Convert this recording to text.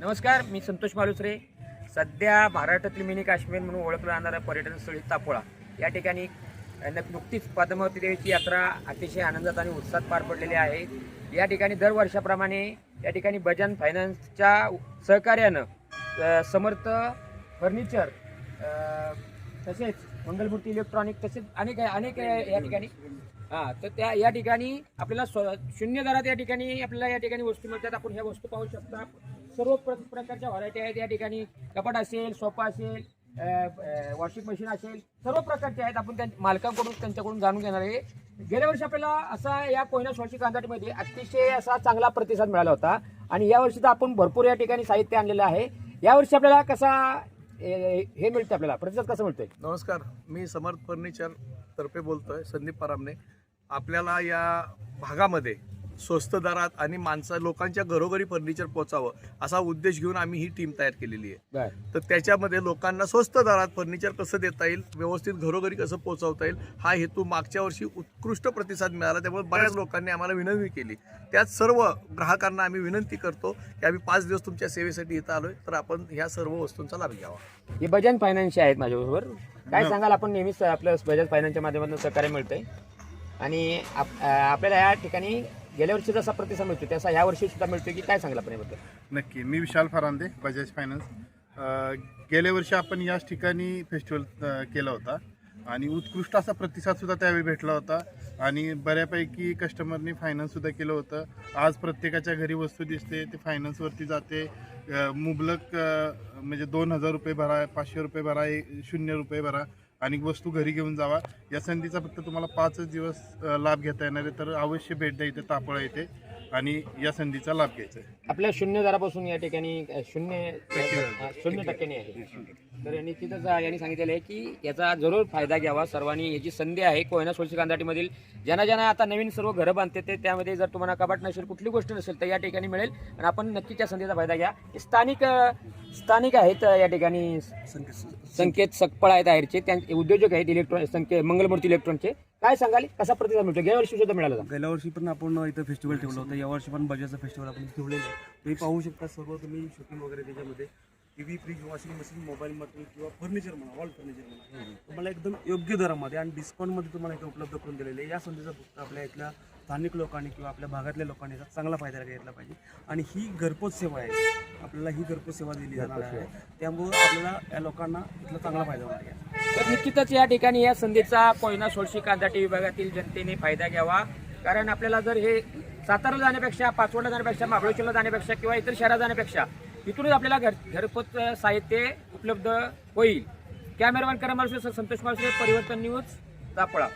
नमस्कार मी संतोष मालुसरे. सध्या महाराष्ट्रातील मिनी काश्मीर म्हणून ओळखलं जाणारं पर्यटन स्थळी तापोळा. या ठिकाणी नुकतीच पद्मावती देवीची यात्रा अतिशय आनंदात आणि उत्साहात पार पडलेली आहे. या ठिकाणी दरवर्षाप्रमाणे या ठिकाणी बजाज फायनान्सच्या सहकार्यानं समर्थ फर्निचर तसेच मंगलमूर्ती इलेक्ट्रॉनिक तसेच अनेक अनेक या ठिकाणी हां तर त्या या ठिकाणी आपल्याला स्व- शून्य दरात या ठिकाणी आपल्याला या ठिकाणी वस्तू मिळतात. आपण ह्या वस्तू पाहू शकता. सर्व प्र प्रकारच्या व्हरायटी आहेत. या ठिकाणी कपाट असेल सोफा असेल वॉशिंग मशीन असेल सर्व प्रकारचे आहेत. आपण त्या मालकांकडून त्यांच्याकडून जाणून घेणार आहे. गेल्या वर्षी आपल्याला असा या कोयना सोळशी कांदाटीमध्ये अतिशय असा चांगला प्रतिसाद मिळाला होता. आणि यावर्षी तर आपण भरपूर या ठिकाणी साहित्य आणलेलं आहे. यावर्षी आपल्याला कसा ए, हे मिळतं आपल्याला? प्रतिसाद कसा मिळतोय? नमस्कार. मी समर्थ फर्निचर तर्फे बोलतोय संदीप परामने. आपल्याला या भागामध्ये स्वस्त दरात आणि माणसा लोकांच्या घरोघरी फर्निचर पोचावं असा उद्देश घेऊन आम्ही ही टीम तयार केलेली आहे. तर त्याच्यामध्ये लोकांना स्वस्त दरात फर्निचर कसं देता येईल व्यवस्थित घरोघरी कसं पोहोचवता येईल हा हेतू मागच्या वर्षी उत्कृष्ट प्रतिसाद मिळाला त्यामुळे बऱ्याच लोकांनी आम्हाला विनंती केली. त्यात सर्व ग्राहकांना आम्ही विनंती करतो की आम्ही पाच दिवस तुमच्या सेवेसाठी इथं आलोय तर आपण ह्या सर्व वस्तूंचा लाभ घ्यावा. हे बजाज फायनान्सचे आहेत माझ्याबरोबर. काय सांगाल आपण नेहमीच आपलं बजाज फायनान्सच्या माध्यमातून सहकार्य मिळतंय. आणि आपल्याला या ठिकाणी गेल्या वर्षी जसा प्रतिसाद मिळतो तसा या वर्षी सुद्धा मिळतो की काय सांगला आपण याबद्दल? नक्की. मी विशाल फरांदे बजाज फायनान्स. अ, गेल्या वर्षी आपण याच ठिकाणी फेस्टिवल अ, केला होता. आणि उत्कृष्ट असा प्रतिसाद सुद्धा त्यावेळी भेटला होता. आणि बऱ्यापैकी कस्टमरनी फायनान्स सुद्धा केलं होतं. आज प्रत्येकाच्या घरी वस्तू दिसते ते फायनान्सवरती जाते. अ, मुबलक अ, म्हणजे दोन हजार रुपये भरा पाचशे रुपये भरा ए शून्य रुपये भरा. आणि वस्तू घरी घेऊन जावा या संधीचा फक्त तुम्हाला पाचच दिवस लाभ घेता येणार आहे तर अवश्य भेट द्या इथे तापळा येते आणि या संधीचा लाभ घ्यायचा आहे आपल्या शून्य दरापासून या ठिकाणी शून्य शून्य टक्क्याने आहे तर निश्चितच यांनी सांगितलेलं आहे की याचा जरूर फायदा घ्यावा सर्वांनी याची संधी आहे कोयना सोळशी कांदाटीमधील ज्यांना ज्यांना आता नवीन सर्व घरं बांधते ते त्यामध्ये जर तुम्हाला कपाट नसेल कुठली गोष्ट नसेल तर या ठिकाणी मिळेल आणि आपण नक्की त्या संधीचा फायदा घ्या हे स्थानिक स्थानिक आहेत या ठिकाणी संकेत सकपळ आहेत आहेरचे त्यांचे उद्योजक आहेत इलेक्ट्रॉन संख्ये मंगलमूर्ती इलेक्ट्रॉनचे काय सांगाल? कसा प्रतिसाद मिळतो गेल्या वर्षी सुद्धा मिळाला होता. गेल्या वर्षी पण आपण इथं फेस्टिवल ठेवलं होतं. यावर्षी पण बजाजचं फेस्टिवल आपण ठेवलेलं आहे. तुम्ही पाहू शकता सर्व तुम्ही शॉपिंग वगैरे त्याच्यामध्ये. T V fridge washing machine mobile material किंवा फर्निचर म्हणा ऑल फर्निचर म्हणा. तुम्हाला एकदम योग्य दरामध्ये आणि डिस्काउंटमध्ये तुम्हाला इथं उपलब्ध करून दिलेले आहे. या संधीचा फक्त आपल्या इथल्या स्थानिक लोकांनी किंवा आपल्या भागातल्या लोकांनी याचा चांगला फायदा घेतला पाहिजे. आणि ही घरपोच सेवा आहे. आपल्याला ही घरपोच सेवा दिली जाणार आहे. त्यामुळं आपल्याला या लोकांना इथला चांगला फायदा होणार आहे. तर निश्चितच या ठिकाणी या संधीचा कोयना सोळशी कांदाटी विभागातील जनतेने फायदा घ्यावा. कारण आपल्याला जर हे सातारा जाण्यापेक्षा पाचवडला जाण्यापेक्षा महाबळेश्वरला जाण्यापेक्षा किंवा इतर शहरात जाण्यापेक्षा इथूनच आपल्याला घर घरपोच साहित्य उपलब्ध होईल. कॅमेरामॅन करा संतोष माळुसरे परिवर्तन न्यूज दापळा.